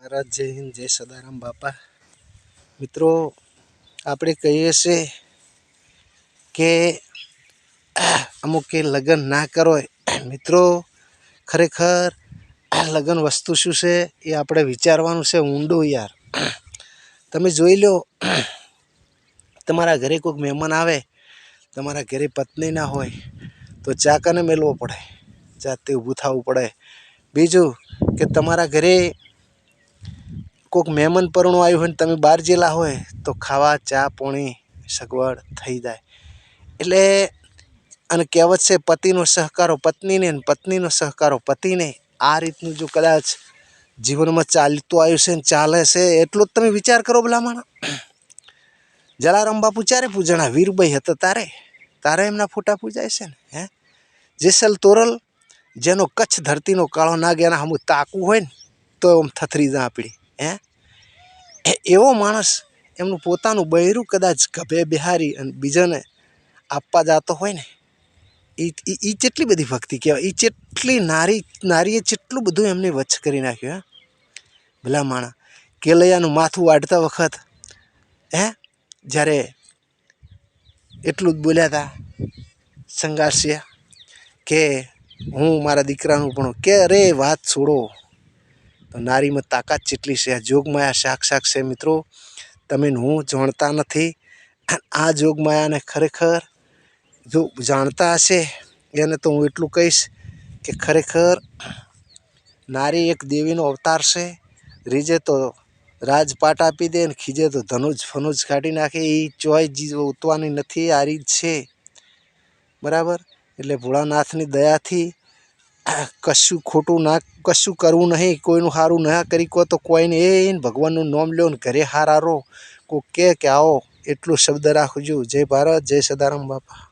મહારાજ જય હિન્દ, જય સદારામ બાપા. મિત્રો, આપણે કહીએ છીએ કે અમુકે લગ્ન ના કરો મિત્રો, ખરેખર લગ્ન વસ્તુ શું છે એ આપણે વિચારવાનું છે ઊંડું યાર. તમે જોઈ લો, તમારા ઘરે કોઈક મહેમાન આવે, તમારા ઘરે પત્ની ના હોય, તો ચા કને મેળવો પડે? જાતે ઊભું થવું પડે. બીજું કે તમારા ઘરે કોઈક મહેમાન પરણું આવ્યું હોય ને તમે બહાર જેલા હોય, તો ખાવા, ચા, પોણી, સગવડ થઈ જાય. એટલે અને કહેવત છે, પતિનો સહકારો પત્નીને ને પત્નીનો સહકારો પતિને. આ રીતનું જો કદાચ જીવનમાં ચાલતું આવ્યું છે ને ચાલે છે, એટલો જ તમે વિચાર કરો ભલામણ. જલારામ બાપુ ચારે પૂજણા, વીરભાઈ હતા તારે. તારે એમના ફોટા પૂજાય છે ને, હે? જેસલ તોરલ, જેનો કચ્છ ધરતીનો કાળો નાગ એના હમું તાકું હોય ને, તો એમ થથરી જા આપણી હે? એવો માણસ એમનું પોતાનું બૈરું કદાચ ગભે બિહારી અને બીજાને આપવા જાતો હોય ને એ એ કેટલી બધી ભક્તિ કહેવાય એ જેટલી નારી, નારીએ જેટલું બધું એમને વચ્ચ કરી નાખ્યું, હે? ભલા માણા કેલૈયાનું માથું વાઢતા વખત, હે? જ્યારે એટલું જ બોલ્યા હતા સંઘાસિયા કે, હું મારા દીકરાનું પણ, કે અરે વાત છોડો તો નારીમાં તાકાત જેટલી છે, આ જોગમાયા સાક્ષાત છે મિત્રો. તમે હું જાણતા નથી. આ જોગમાયાને ખરેખર જો જાણતા હશે, એને તો હું એટલું કહીશ કે ખરેખર નારી એક દેવીનો અવતાર છે. રીજે તો રાજપાટ આપી દે ને ખીજે તો ધનુજ ફનુજ કાઢી નાખે. એ ચોય જીવ ઉતવાની નથી, આ રીત છે. બરાબર? એટલે ભોળાનાથની દયાથી કશું ખોટું ના, કશું કરવું નહીં, કોઈનું સારું ના કરી, કહો તો કોઈને એ ભગવાનનું નામ લ્યો ને ઘરે હાર હારો કોઈ કે આવો, એટલું શબ્દ રાખજો. જય ભારત, જય સદારામ બાપા.